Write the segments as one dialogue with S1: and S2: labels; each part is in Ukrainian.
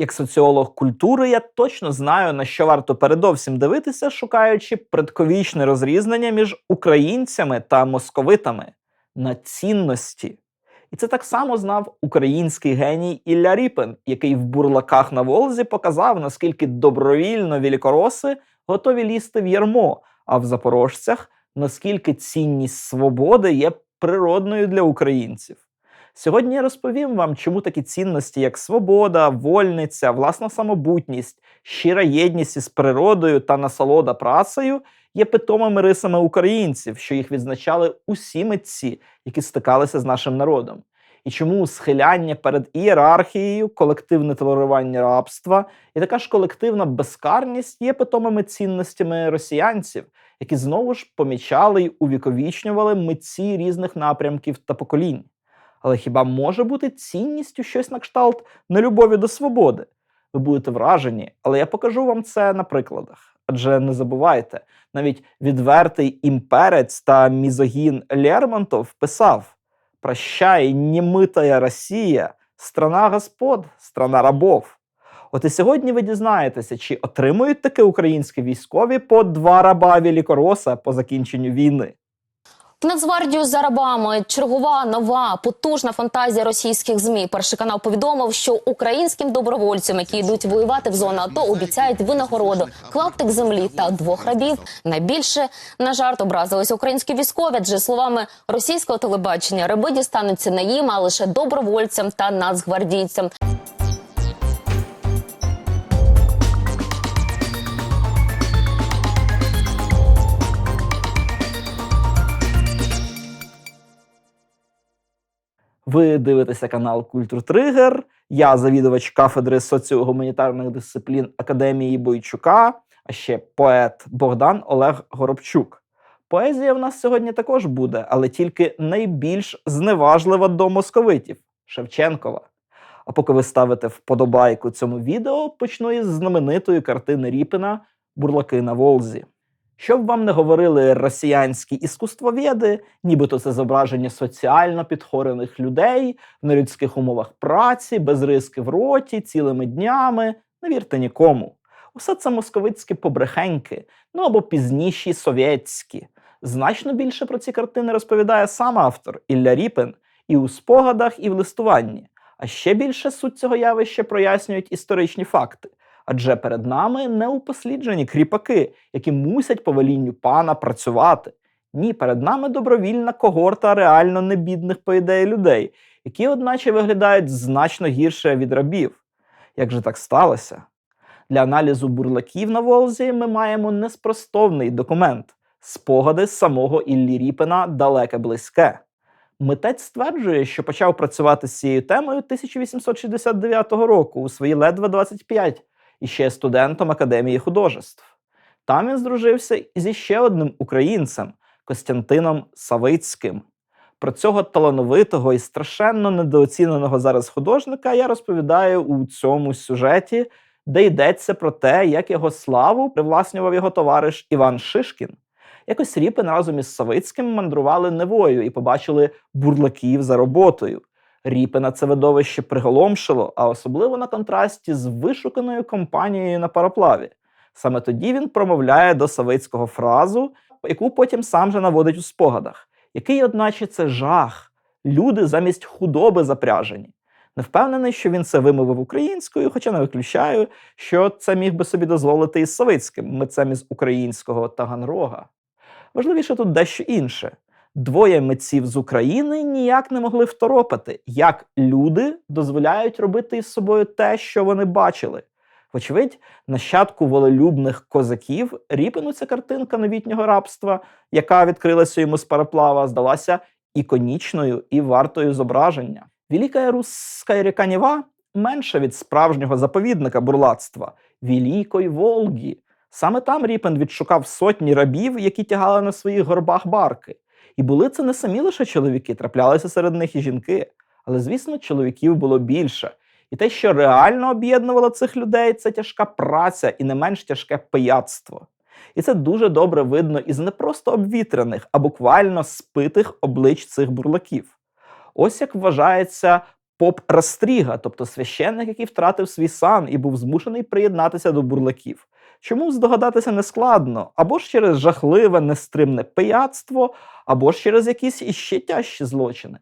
S1: Як соціолог культури, я точно знаю, на що варто передовсім дивитися, шукаючи предковічне розрізнення між українцями та московитами на цінності. І це так само знав український геній Ілля Ріпин, який в бурлаках на Волзі показав, наскільки добровільно вілікороси готові лізти в ярмо, а в запорожцях наскільки цінність свободи є природною для українців. Сьогодні я розповім вам, чому такі цінності, як свобода, вольниця, власна самобутність, щира єдність із природою та насолода працею є питомими рисами українців, що їх відзначали усі митці, які стикалися з нашим народом. І чому схиляння перед ієрархією, колективне толерування рабства і така ж колективна безкарність є питомими цінностями росіянців, які знову ж помічали й увіковічнювали митці різних напрямків та поколінь. Але хіба може бути цінністю щось на кшталт нелюбові до свободи? Ви будете вражені, але я покажу вам це на прикладах. Адже не забувайте, навіть відвертий імперець та мізогін Лермонтов писав: Прощай, немитая Росія, страна господ, страна рабов. От і сьогодні ви дізнаєтеся, чи отримують таке українські військові по два раба Вілікороса по закінченню війни.
S2: В Нацгвардію за рабами чергова нова потужна фантазія російських змі. Перший канал повідомив, що українським добровольцям, які йдуть воювати в зону АТО, обіцяють винагороду клаптик землі та двох рабів. Найбільше на жарт образилися українські військові. Адже словами російського телебачення, раби дістануться не їм, а лише добровольцям та нацгвардійцям.
S1: Ви дивитеся канал Культур Тригер. Я завідувач кафедри соціогуманітарних дисциплін Академії Бойчука, а ще поет Богдан Олег Горобчук. Поезія в нас сьогодні також буде, але тільки найбільш зневажлива до московитів Шевченкова. А поки ви ставите вподобайку цьому відео, почну із знаменитої картини Ріпина Бурлаки на Волзі. Щоб вам не говорили росіянські іскусствоведи, нібито це зображення соціально підхорених людей в нелюдських умовах праці, без риски в роті, цілими днями. Не вірте нікому. Усе це московицькі побрехеньки, ну або пізніші совєтські. Значно більше про ці картини розповідає сам автор Ілля Ріпин і у спогадах, і в листуванні. А ще більше суть цього явища прояснюють історичні факти. Адже перед нами не упосліджені кріпаки, які мусять по велінню пана працювати. Ні, перед нами добровільна когорта реально небідних, по ідеї, людей, які, одначе, виглядають значно гірше від рабів. Як же так сталося? Для аналізу бурлаків на Волзі ми маємо неспростовний документ спогади самого Іллі Ріпина далеке близьке. Митець стверджує, що почав працювати з цією темою 1869 року у свої ледве 25 і ще студентом Академії художеств. Там він здружився зі ще одним українцем Костянтином Савицьким. Про цього талановитого і страшенно недооціненого зараз художника я розповідаю у цьому сюжеті, де йдеться про те, як його славу привласнював його товариш Іван Шишкін. Якось Ріпин разом із Савицьким мандрували Невою і побачили бурлаків за роботою. Ріпина це видовище приголомшило, а особливо на контрасті з вишуканою компанією на пароплаві. Саме тоді він промовляє до Савицького фразу, яку потім сам же наводить у спогадах, який, одначе, це жах, люди замість худоби запряжені. Не впевнений, що він це вимовив українською, хоча не виключаю, що це міг би собі дозволити із Савицьким, митцем із українського Таганрога. Важливіше тут дещо інше. Двоє митців з України ніяк не могли второпати, як люди дозволяють робити із собою те, що вони бачили. Вочевидь, нащадку волелюбних козаків Ріпину ця картинка новітнього рабства, яка відкрилася йому з пароплава, здалася іконічною і вартою зображення. Велика русська ріка Нева менша від справжнього заповідника бурлацтва Великої Волги. Саме там Ріпен відшукав сотні рабів, які тягали на своїх горбах барки. І були це не самі лише чоловіки, траплялися серед них і жінки. Але, звісно, чоловіків було більше. І те, що реально об'єднувало цих людей, це тяжка праця і не менш тяжке пияцтво. І це дуже добре видно із не просто обвітрених, а буквально спитих облич цих бурлаків. Ось як вважається поп Растріга, тобто священник, який втратив свій сан і був змушений приєднатися до бурлаків. Чому здогадатися нескладно, або ж через жахливе нестримне пияцтво, або ж через якісь іще тяжчі злочини.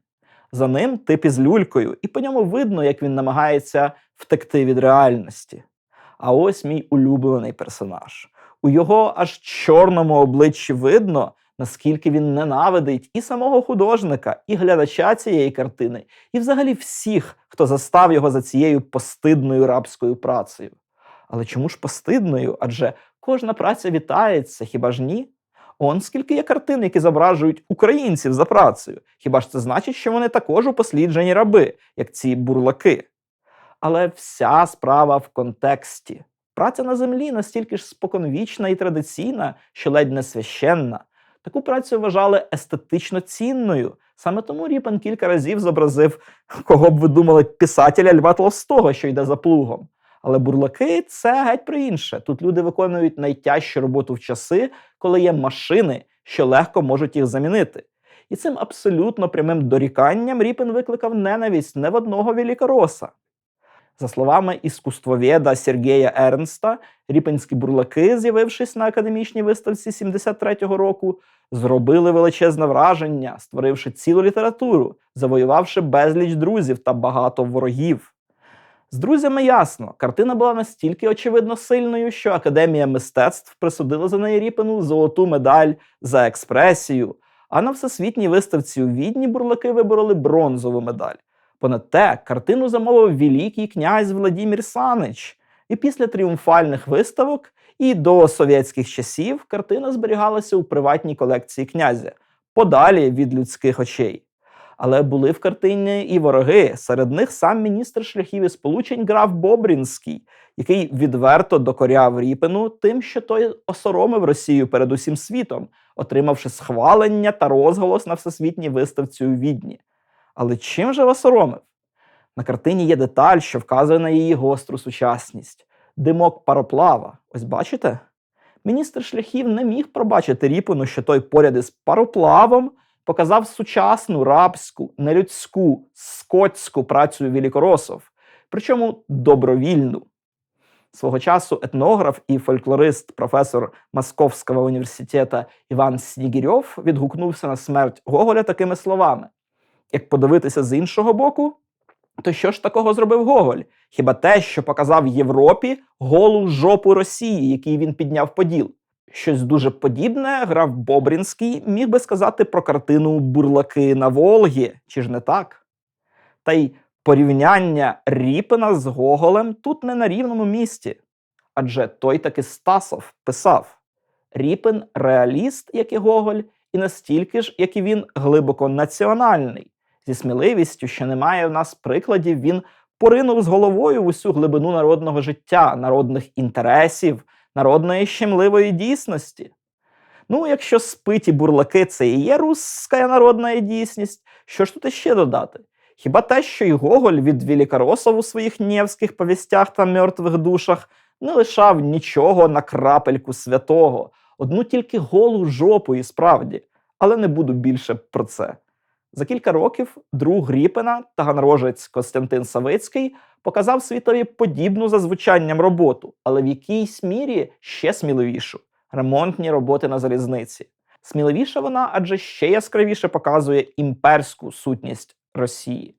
S1: За ним тип із люлькою, і по ньому видно, як він намагається втекти від реальності. А ось мій улюблений персонаж. У його аж чорному обличчі видно, наскільки він ненавидить і самого художника, і глядача цієї картини, і взагалі всіх, хто застав його за цією постидною рабською працею. Але чому ж постидною? Адже кожна праця вітається, хіба ж ні? Он скільки є картин, які зображують українців за працею. Хіба ж це значить, що вони також упосліджені раби, як ці бурлаки? Але вся справа в контексті. Праця на землі настільки ж споконвічна і традиційна, що ледь не священна. Таку працю вважали естетично цінною. Саме тому Ріпен кілька разів зобразив, кого б ви думали, писателя Льва Толстого, що йде за плугом. Але бурлаки це геть про інше. Тут люди виконують найтяжчу роботу в часи, коли є машини, що легко можуть їх замінити. І цим абсолютно прямим доріканням Ріпен викликав ненависть не в одного великороса. За словами іскусствоведа Сергія Ернста, ріпенські бурлаки, з'явившись на академічній виставці 73-го року, зробили величезне враження, створивши цілу літературу, завоювавши безліч друзів та багато ворогів. З друзями ясно, картина була настільки очевидно сильною, що Академія мистецтв присудила за неї Ріпену золоту медаль за експресію, а на всесвітній виставці у Відні бурлаки вибороли бронзову медаль. Понад те, картину замовив великий князь Владимир Санич. І після тріумфальних виставок і до совєтських часів картина зберігалася у приватній колекції князя, подалі від людських очей. Але були в картині і вороги. Серед них сам міністр шляхів і сполучень граф Бобрінський, який відверто докоряв Ріпину тим, що той осоромив Росію перед усім світом, отримавши схвалення та розголос на всесвітній виставці у Відні. Але чим же осоромив? На картині є деталь, що вказує на її гостру сучасність. Димок пароплава. Ось бачите? Міністр шляхів не міг пробачити Ріпину, що той поряд із пароплавом показав сучасну рабську, нелюдську, скотську працю великоросов, причому добровільну. Свого часу етнограф і фольклорист, професор Московського університету Іван Снігірьов відгукнувся на смерть Гоголя такими словами: як подивитися з іншого боку, то що ж такого зробив Гоголь? Хіба те, що показав Європі голу жопу Росії, який він підняв поділ? Щось дуже подібне граф Бобрінський міг би сказати про картину Бурлаки на Волгі, чи ж не так? Та й порівняння Ріпина з Гоголем тут не на рівному місці. Адже той таки Стасов писав: Ріпин реаліст, як і Гоголь, і настільки ж, як і він, глибоко національний. Зі сміливістю, що немає в нас прикладів, він поринув з головою в усю глибину народного життя, народних інтересів, народної щемливої дійсності. Ну, якщо спиті бурлаки це і є русська народна дійсність, що ж тут іще додати? Хіба те, що й Гоголь від Великоросов у своїх нєвських повістях та мертвих душах не лишав нічого на крапельку святого, одну тільки голу жопу і справді, але не буду більше про це. За кілька років друг Ріпена, таганрожець Костянтин Савицький, показав світові подібну за звучанням роботу, але в якійсь мірі ще сміливішу ремонтні роботи на залізниці. Сміливіша вона, адже ще яскравіше показує імперську сутність Росії.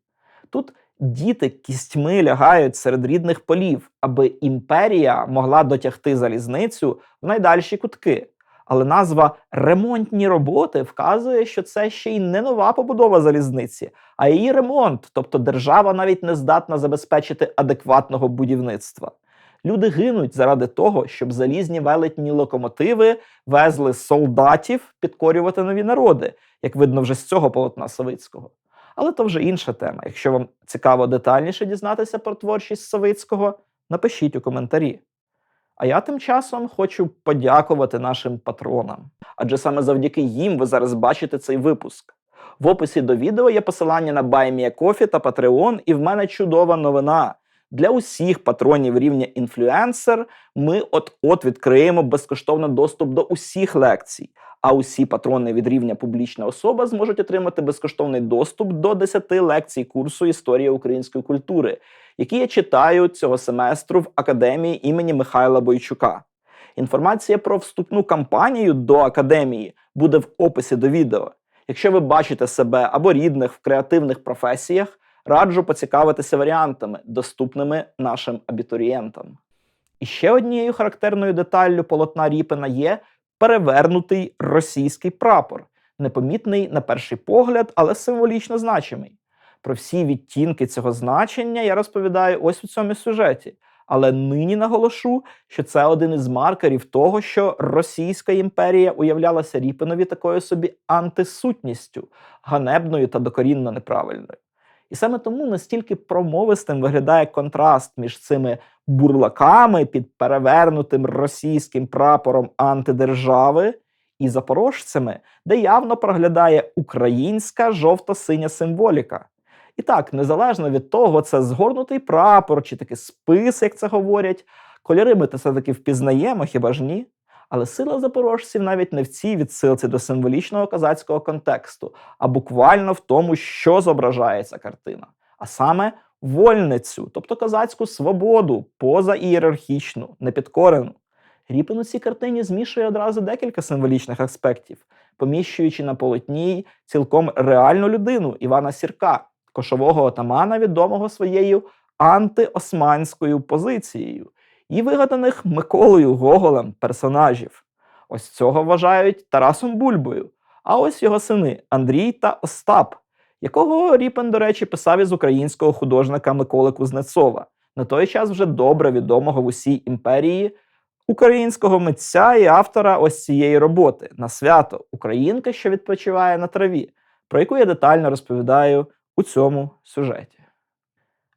S1: Тут діти кістьми лягають серед рідних полів, аби імперія могла дотягти залізницю в найдальші кутки. Але назва ремонтні роботи вказує, що це ще й не нова побудова залізниці, а її ремонт, тобто держава навіть не здатна забезпечити адекватного будівництва. Люди гинуть заради того, щоб залізні велетні локомотиви везли солдатів підкорювати нові народи, як видно вже з цього полотна Савицького. Але то вже інша тема. Якщо вам цікаво детальніше дізнатися про творчість Савицького, напишіть у коментарі. А я тим часом хочу подякувати нашим патронам, адже саме завдяки їм ви зараз бачите цей випуск. В описі до відео є посилання на BuyMeACoffee та Patreon, і в мене чудова новина. Для усіх патронів рівня інфлюенсер ми от-от відкриємо безкоштовно доступ до усіх лекцій. А усі патрони від рівня публічна особа зможуть отримати безкоштовний доступ до 10 лекцій курсу Історія української культури, які я читаю цього семестру в академії імені Михайла Бойчука. Інформація про вступну кампанію до академії буде в описі до відео. Якщо ви бачите себе або рідних в креативних професіях, раджу поцікавитися варіантами, доступними нашим абітурієнтам. І ще однією характерною деталлю полотна Ріпина є перевернутий російський прапор, непомітний на перший погляд, але символічно значимий. Про всі відтінки цього значення я розповідаю ось у цьому сюжеті. Але нині наголошу, що це один із маркерів того, що Російська імперія уявлялася Ріпинові такою собі антисутністю, ганебною та докорінно неправильною. І саме тому настільки промовистим виглядає контраст між цими бурлаками під перевернутим російським прапором антидержави і запорожцями, де явно проглядає українська жовто-синя символіка. І так, незалежно від того, це згорнутий прапор чи такий спис, як це говорять, кольори ми це все-таки впізнаємо, хіба ж ні? Але сила запорожців навіть не в цій відсилці до символічного козацького контексту, а буквально в тому, що зображає ця картина, а саме вольницю, тобто козацьку свободу, позаієрархічну, непідкорену. Ріпин у цій картині змішує одразу декілька символічних аспектів, поміщуючи на полотні цілком реальну людину Івана Сірка, кошового отамана, відомого своєю антиосманською позицією, і вигаданих Миколою Гоголем персонажів. Ось цього вважають Тарасом Бульбою. А ось його сини Андрій та Остап, якого Ріпен, до речі, писав із українського художника Миколи Кузнецова, на той час вже добре відомого в усій імперії українського митця і автора ось цієї роботи на свято Українка, що відпочиває на траві, про яку я детально розповідаю у цьому сюжеті.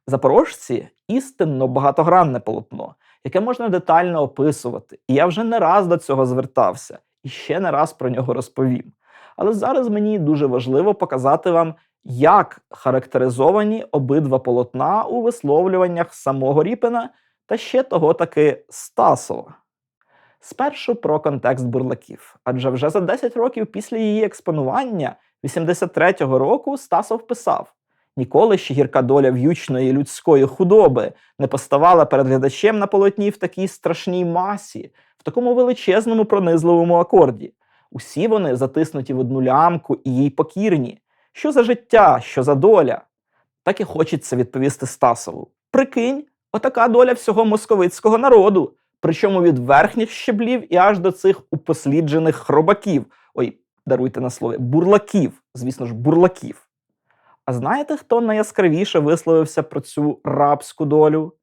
S1: Запорожці істинно багатогранне полотно, яке можна детально описувати, і я вже не раз до цього звертався і ще не раз про нього розповім. Але зараз мені дуже важливо показати вам, як характеризовані обидва полотна у висловлюваннях самого Ріпина та ще того таки Стасова. Спершу про контекст бурлаків, адже вже за 10 років після її експонування 83-го року Стасов писав: ніколи ще гірка доля в'ючної людської худоби не поставала перед глядачем на полотні в такій страшній масі, в такому величезному пронизливому акорді. Усі вони затиснуті в одну лямку і їй покірні. Що за життя, що за доля? Так і хочеться відповісти Стасову. Прикинь, отака доля всього московицького народу, причому від верхніх щеблів і аж до цих упосліджених хробаків. Ой, даруйте на слові, бурлаків, звісно ж, бурлаків. А знаєте, хто найяскравіше висловився про цю рабську долю?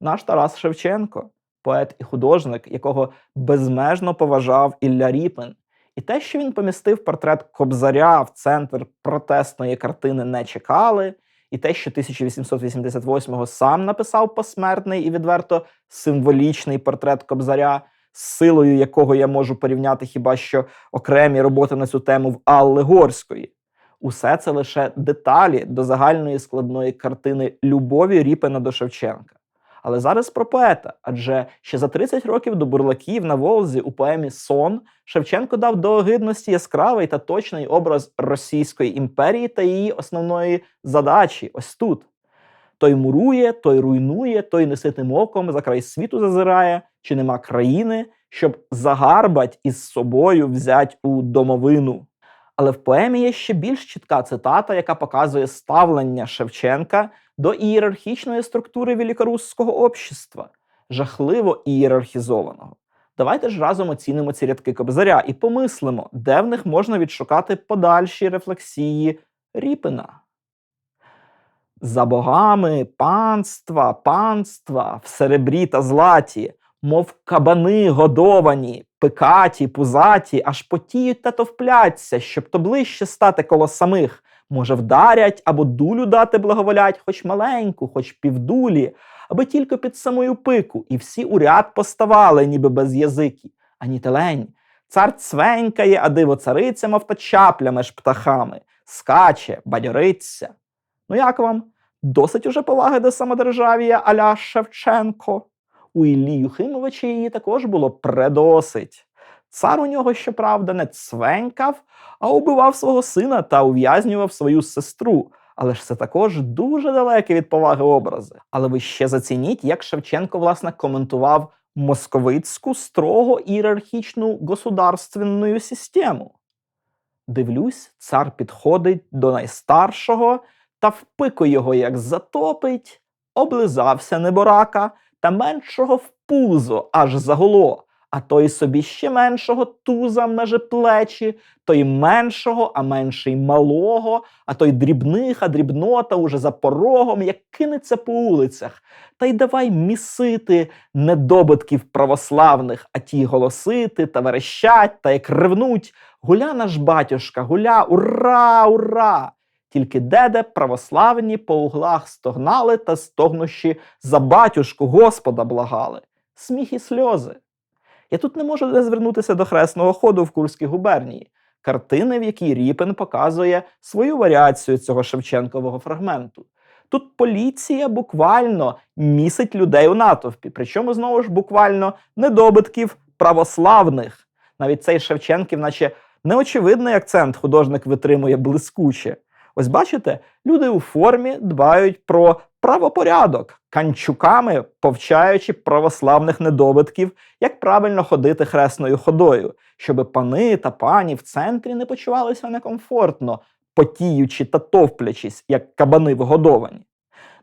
S1: Наш Тарас Шевченко, поет і художник, якого безмежно поважав Ілля Ріпин. І те, що він помістив портрет Кобзаря в центр протестної картини не чекали, і те, що 1888-го сам написав посмертний і відверто символічний портрет Кобзаря, з силою якого я можу порівняти хіба що окремі роботи на цю тему в Алли Горської. Усе це лише деталі до загальної складної картини любові Ріпина до Шевченка. Але зараз про поета, адже ще за 30 років до бурлаків на Волзі у поемі Сон Шевченко дав до огидності яскравий та точний образ Російської імперії та її основної задачі ось тут. Той мурує, той руйнує, той неситим оком за край світу зазирає, чи нема країни, щоб загарбать із собою взять у домовину. Але в поемі є ще більш чітка цитата, яка показує ставлення Шевченка до ієрархічної структури великорусського общества, жахливо ієрархізованого. Давайте ж разом оцінимо ці рядки Кобзаря і помислимо, де в них можна відшукати подальші рефлексії Ріпина. За богами панства, панства в серебрі та златі, мов кабани годовані, пикаті, пузаті, аж потіють та товпляться, щоб то ближче стати коло самих. Може, вдарять або дулю дати благоволять, хоч маленьку, хоч півдулі, аби тільки під самою пику, і всі у ряд поставали, ніби без язики. Ані телень. Цар цвенькає, а диво цариця, мов та чапля меж птахами, скаче, бадьориться. Ну як вам? Досить уже поваги до самодержав'я аля Шевченко. У Іллі Юхимовича її також було предосить. Цар у нього, щоправда, не цвенькав, а убивав свого сина та ув'язнював свою сестру. Але ж це також дуже далеке від поваги образи. Але ви ще зацініть, як Шевченко власне коментував московицьку строго ієрархічну государственну систему. Дивлюсь, цар підходить до найстаршого та в пику його як затопить, облизався неборака та меншого в пузо аж загуло, а той собі ще меншого туза меже плечі, той меншого, а менший малого, а той дрібних, а дрібнота уже за порогом, як кинеться по улицях. Та й давай місити недобитків православних, а ті голосити та верещать, та як ревнуть. Гуля наш батюшка, гуля, ура, ура! Тільки деде православні по углах стогнали та стогнущі за батюшку Господа благали. Сміх і сльози. Я тут не можу не звернутися до хресного ходу в Курській губернії, картини, в якій Ріпин показує свою варіацію цього Шевченкового фрагменту. Тут поліція буквально місить людей у натовпі, причому знову ж буквально недобитків православних. Навіть цей Шевченків, наче неочевидний акцент художник витримує блискуче. Ось бачите, люди у формі дбають про правопорядок, канчуками повчаючи православних недобитків, як правильно ходити хресною ходою, щоб пани та пані в центрі не почувалися некомфортно, потіючи та товплячись, як кабани вгодовані.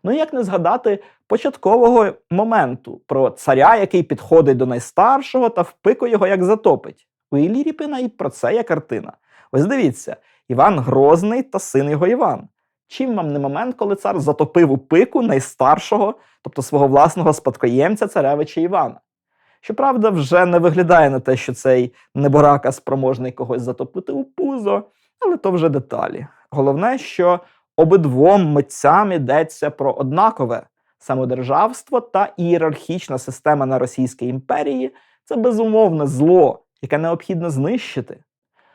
S1: Ну і як не згадати початкового моменту про царя, який підходить до найстаршого та впико його як затопить. У Іллі Ріпина і про це є картина. Ось дивіться, Іван Грозний та син його Іван. Чим вам не момент, коли цар затопив у пику найстаршого, тобто свого власного спадкоємця царевича Івана? Щоправда, вже не виглядає на те, що цей неборака спроможний когось затопити у пузо, але то вже деталі. Головне, що обидвом митцям йдеться про однакове самодержавство та ієрархічна система на Російській імперії це безумовне зло, яке необхідно знищити.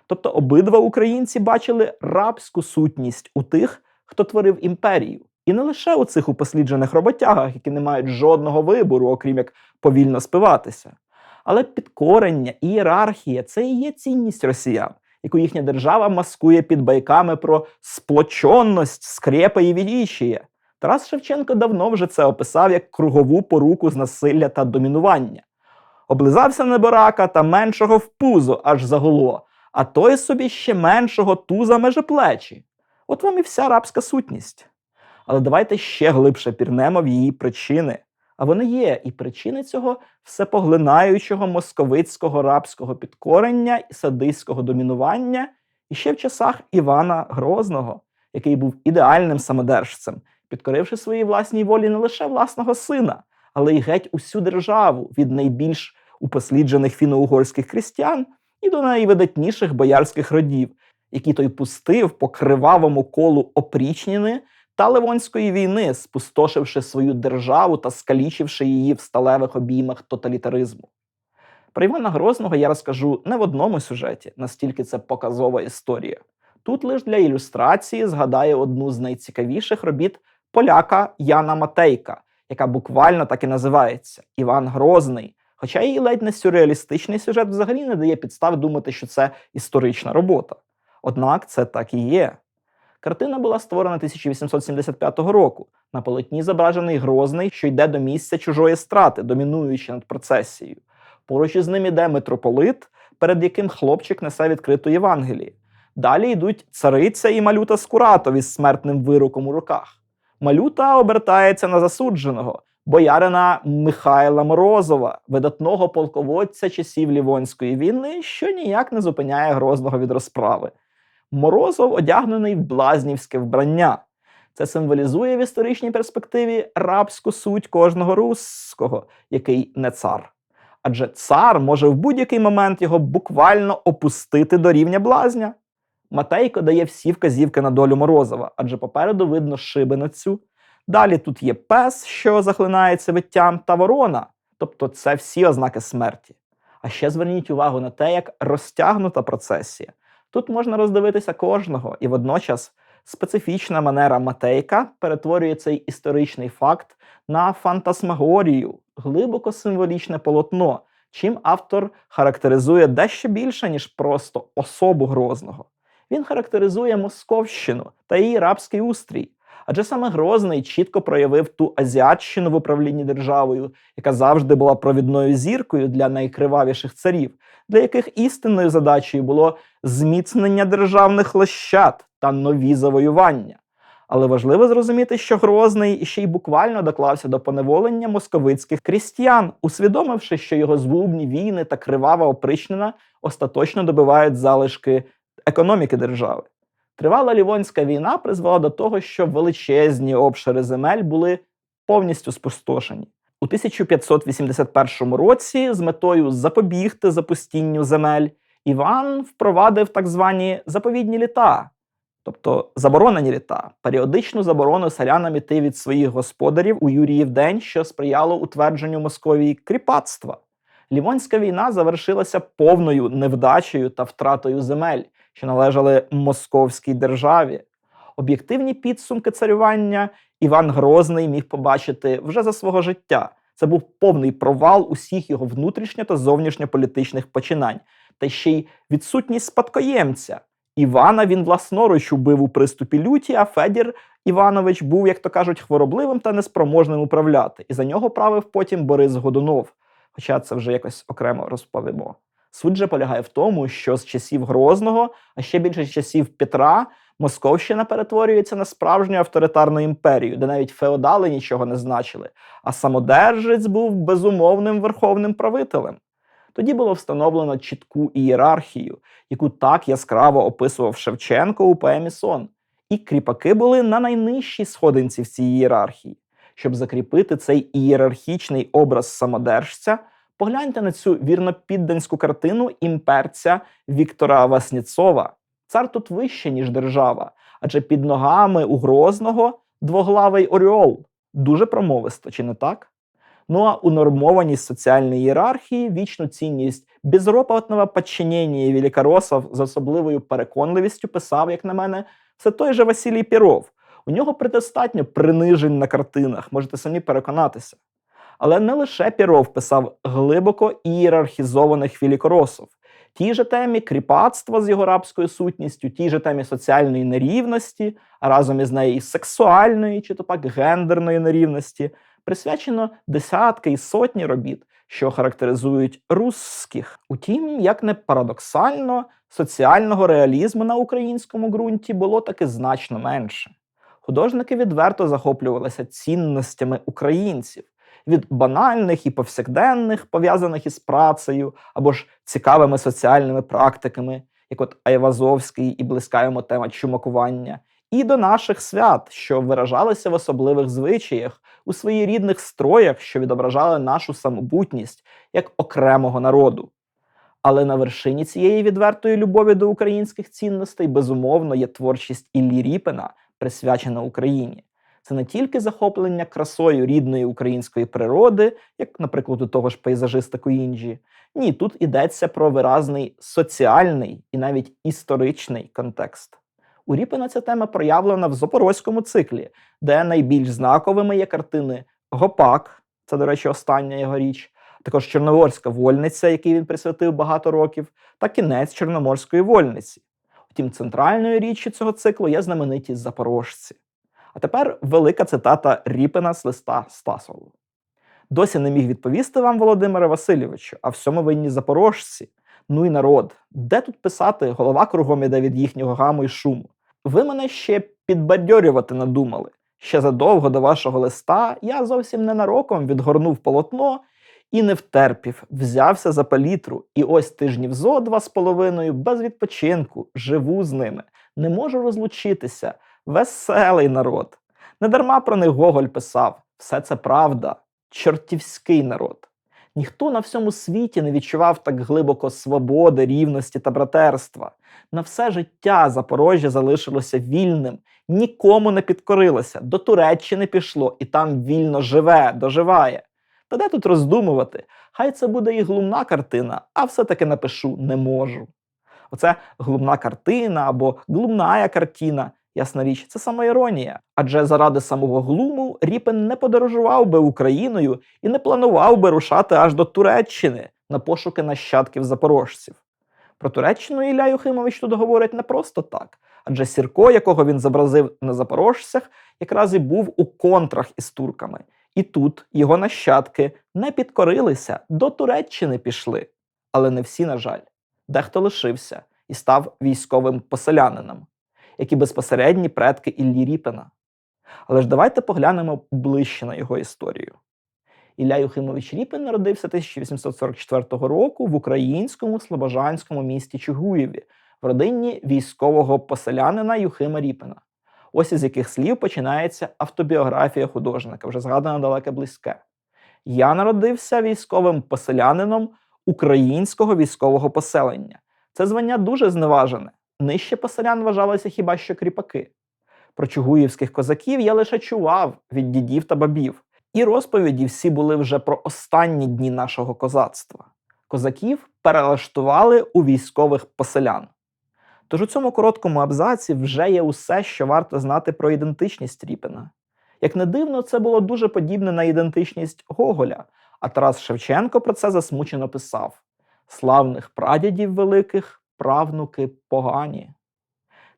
S1: Тобто обидва українці бачили рабську сутність у тих, хто творив імперію. І не лише у цих упосліджених роботягах, які не мають жодного вибору, окрім як повільно спиватися. Але підкорення, ієрархія це і є цінність росіян, яку їхня держава маскує під байками про сплочонність, скрепа і відічіє. Тарас Шевченко давно вже це описав як кругову поруку з насилля та домінування. Облизався неборака та меншого в пузо аж загуло, а той собі ще меншого туза меже плечі. От вам і вся рабська сутність. Але давайте ще глибше пірнемо в її причини. А вони є, і причини цього всепоглинаючого московицького рабського підкорення і садистського домінування, і ще в часах Івана Грозного, який був ідеальним самодержцем, підкоривши своїй власній волі не лише власного сина, але й геть усю державу від найбільш упосліджених фіно-угорських крістян і до найвидатніших боярських родів, які той пустив по кривавому колу опрічніни та Ливонської війни, спустошивши свою державу та скалічивши її в сталевих обіймах тоталітаризму. Про Івана Грозного я розкажу не в одному сюжеті, настільки це показова історія. Тут лише для ілюстрації згадаю одну з найцікавіших робіт поляка Яна Матейка, яка буквально так і називається Іван Грозний. Хоча її ледь не сюрреалістичний сюжет взагалі не дає підстав думати, що це історична робота. Однак це так і є. Картина була створена 1875 року. На полотні зображений Грозний, що йде до місця чужої страти, домінуючи над процесією. Поруч із ним іде митрополит, перед яким хлопчик несе відкриту Євангеліє. Далі йдуть цариця і малюта Скуратов із смертним вироком у руках. Малюта обертається на засудженого, боярина Михайла Морозова, видатного полководця часів Лівонської війни, що ніяк не зупиняє Грозного від розправи. Морозов одягнений в блазнівське вбрання. Це символізує в історичній перспективі рабську суть кожного руського, який не цар. Адже цар може в будь-який момент його буквально опустити до рівня блазня. Матейко дає всі вказівки на долю Морозова, адже попереду видно шибеницю. Далі тут є пес, що захлинається виттям, та ворона, тобто це всі ознаки смерті. А ще зверніть увагу на те, як розтягнута процесія. Тут можна роздивитися кожного і водночас Специфічна манера Матейка перетворює цей історичний факт на фантасмагорію, глибоко символічне полотно, чим автор характеризує дещо більше, ніж просто особу Грозного. Він характеризує Московщину та її рабський устрій. Адже саме Грозний чітко проявив ту азіатщину в управлінні державою, яка завжди була провідною зіркою для найкривавіших царів, для яких істинною задачею було зміцнення державних лощат та нові завоювання. Але важливо зрозуміти, що Грозний ще й буквально доклався до поневолення московицьких крістіян, усвідомивши, що його згубні війни та кривава опричнина остаточно добивають залишки економіки держави. Тривала Лівонська війна призвела до того, що величезні обшири земель були повністю спустошені. У 1581 році з метою запобігти запустінню земель Іван впровадив так звані заповідні літа, тобто заборонені літа, періодичну заборону селянам іти від своїх господарів у Юріїв день, що сприяло утвердженню Московії кріпацтва. Лівонська війна завершилася повною невдачею та втратою земель, що належали московській державі. Об'єктивні підсумки царювання Іван Грозний міг побачити вже за свого життя. Це був повний провал усіх його внутрішньо та зовнішньополітичних починань, та ще й відсутність спадкоємця. Івана він власноруч убив у приступі люті, а Федір Іванович був, як то кажуть, хворобливим та неспроможним управляти. І за нього правив потім Борис Годунов. Хоча це вже якось окремо розповімо. Суть же полягає в тому, що з часів Грозного, а ще більше з часів Петра, Московщина перетворюється на справжню авторитарну імперію, де навіть феодали нічого не значили, а самодержець був безумовним верховним правителем. Тоді було встановлено чітку ієрархію, яку так яскраво описував Шевченко у поемі Сон. І кріпаки були на найнижчій сходинці в цій ієрархії. Щоб закріпити цей ієрархічний образ самодержця, погляньте на цю вірнопідданську картину імперця Віктора Васніцова. Цар тут вище, ніж держава, адже під ногами у Грозного двоглавий оріол. Дуже промовисто, чи не так? Ну а унормованість соціальної ієрархії, вічну цінність безропотного подчинення великоросов з особливою переконливістю писав, як на мене, все той же Василій Піров. У нього предостатньо принижень на картинах, можете самі переконатися. Але не лише Піров писав глибоко ієрархізованих великоросов. Тій же темі кріпацтва з його рабською сутністю, тій же темі соціальної нерівності, а разом із нею і сексуальної, чи то пак гендерної нерівності, присвячено десятки і сотні робіт, що характеризують русських. Утім, як не парадоксально, соціального реалізму на українському ґрунті було таки значно менше. Художники відверто захоплювалися цінностями українців від банальних і повсякденних, пов'язаних із працею, або ж цікавими соціальними практиками, як от Айвазовський і близька йому тема чумакування, і до наших свят, що виражалися в особливих звичаях, у своєрідних строях, що відображали нашу самобутність як окремого народу. Але на вершині цієї відвертої любові до українських цінностей безумовно є творчість Іллі Ріпина, присвячена Україні. Це не тільки захоплення красою рідної української природи, як, наприклад, у того ж пейзажиста Куінджі. Ні, тут йдеться про виразний соціальний і навіть історичний контекст. У Ріпина ця тема проявлена в Запорозькому циклі, де найбільш знаковими є картини Гопак, це, до речі, остання його річ, також Чорноморська вольниця, який він присвятив багато років, та кінець Чорноморської вольниці. Втім, центральною річчю цього циклу є знамениті запорожці. А тепер велика цитата Ріпина з листа Стасову. Досі не міг відповісти вам, Володимире Васильовичу, а всьому винні запорожці. Ну і народ, де тут писати, голова кругом іде від їхнього гаму й шуму. Ви мене ще підбадьорювати надумали. Ще задовго до вашого листа я зовсім ненароком відгорнув полотно і не втерпів, взявся за палітру, і ось тижнів зо два з половиною без відпочинку живу з ними. Не можу розлучитися. Веселий народ. Недарма про них Гоголь писав: все це правда, чортівський народ. Ніхто на всьому світі не відчував так глибоко свободи, рівності та братерства. На все життя Запорожжя залишилося вільним, нікому не підкорилося, до Туреччини пішло і там вільно живе, доживає. Та де тут роздумувати? Хай це буде і глумна картина, а все-таки напишу не можу. Оце глумна картина або глумная картина. Ясна річ, це самоіронія. Адже заради самого глуму Ріпен не подорожував би Україною і не планував би рушати аж до Туреччини на пошуки нащадків запорожців. Про Туреччину Ілля Юхимович тут говорить не просто так, адже Сірко, якого він зобразив на запорожцях, якраз і був у контрах із турками. І тут його нащадки не підкорилися, до Туреччини пішли. Але не всі, на жаль, дехто лишився і став військовим поселянином, як і безпосередні предки Іллі Ріпена. Але ж давайте поглянемо ближче на його історію. Ілля Юхимович Ріпин народився 1844 року в українському слобожанському місті Чугуєві в родині військового поселянина Юхима Ріпина. Ось із яких слів починається автобіографія художника, вже згадана далеке близьке. Я народився військовим поселянином українського військового поселення. Це звання дуже зневажене. Нижче поселян вважалися хіба що кріпаки. Про чугуївських козаків я лише чував від дідів та бабів. І розповіді всі були вже про останні дні нашого козацтва. Козаків перелаштували у військових поселян. Тож у цьому короткому абзаці вже є усе, що варто знати про ідентичність Ріпина. Як не дивно, це було дуже подібне на ідентичність Гоголя, а Тарас Шевченко про це засмучено писав: славних прадідів великих, правнуки погані.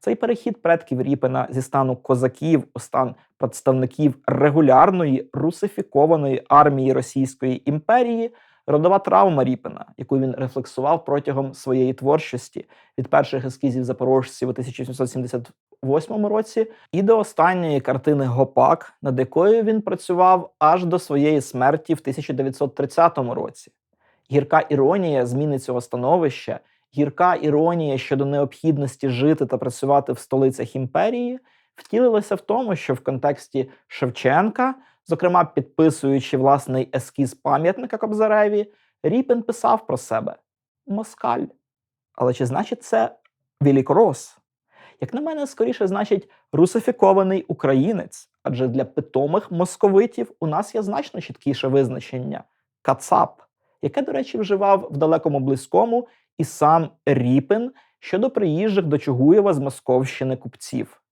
S1: Цей перехід предків Ріпина зі стану козаків у стан представників регулярної русифікованої армії Російської імперії родова травма Ріпина, яку він рефлексував протягом своєї творчості від перших ескізів запорожців у 1778 році і до останньої картини Гопак, над якою він працював аж до своєї смерті в 1930 році. Гірка іронія зміни цього становища гірка іронія щодо необхідності жити та працювати в столицях імперії втілилася в тому, що в контексті Шевченка, зокрема підписуючи власний ескіз пам'ятника Кобзареві, Ріпін писав про себе москаль. Але чи значить це великорос? Як на мене, скоріше значить русифікований українець, адже для питомих московитів у нас є значно чіткіше визначення кацап, яке, до речі, вживав в далекому близькому і сам Ріпин щодо приїжджих до Чугуєва з Московщини купців.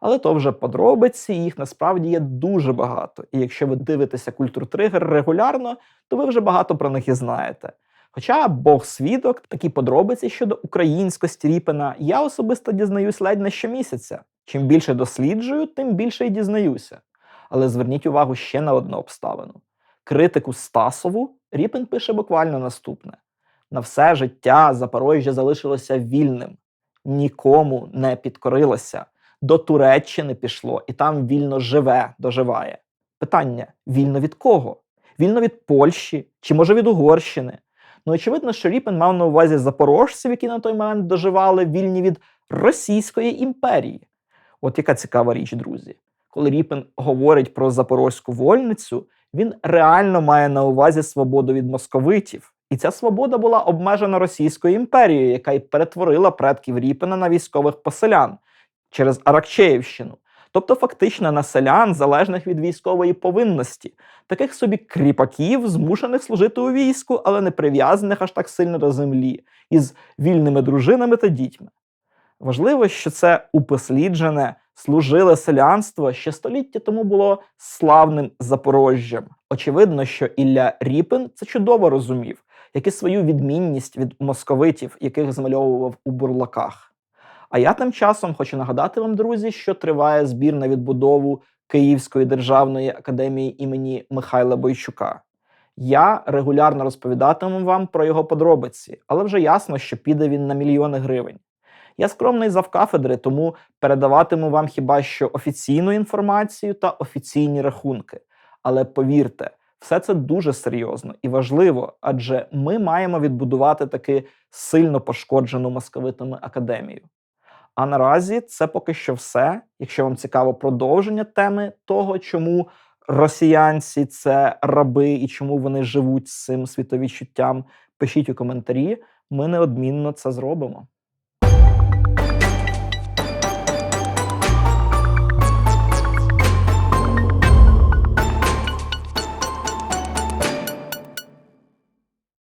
S1: Але то вже подробиці, їх насправді є дуже багато. І якщо ви дивитеся культуртригер регулярно, то ви вже багато про них і знаєте. Хоча Бог свідок, такі подробиці щодо українськості Ріпина я особисто дізнаюсь ледь не щомісяця. Чим більше досліджую, тим більше й дізнаюся. Але зверніть увагу ще на одну обставину: критику Стасову Ріпин пише буквально наступне: на все життя Запорожжя залишилося вільним, нікому не підкорилося, до Туреччини пішло і там вільно живе, доживає. Питання: вільно від кого? Вільно від Польщі чи може від Угорщини? Ну, очевидно, що Ріпин мав на увазі запорожців, які на той момент доживали вільні від Російської імперії. От яка цікава річ, друзі. Коли Ріпин говорить про запорозьку вольницю, він реально має на увазі свободу від московитів. І ця свобода була обмежена Російською імперією, яка й перетворила предків Ріпина на військових поселян через Аракчеївщину. Тобто, фактично на селян, залежних від військової повинності, таких собі кріпаків, змушених служити у війську, але не прив'язаних аж так сильно до землі, із вільними дружинами та дітьми. Важливо, що це упосліджене, служиле селянство ще століття тому було славним Запорожжям. Очевидно, що Ілля Ріпин це чудово розумів, як і свою відмінність від московитів, яких змальовував у бурлаках. А я тим часом хочу нагадати вам, друзі, що триває збір на відбудову Київської державної академії імені Михайла Бойчука. Я регулярно розповідатиму вам про його подробиці, але вже ясно, що піде він на мільйони гривень. Я скромний завкафедри, тому передаватиму вам хіба що офіційну інформацію та офіційні рахунки. Але повірте, все це дуже серйозно і важливо, адже ми маємо відбудувати таки сильно пошкоджену московитами академію. А наразі це поки що все. Якщо вам цікаво продовження теми того, чому росіянці це раби і чому вони живуть з цим світовідчуттям, пишіть у коментарі. Ми неодмінно це зробимо.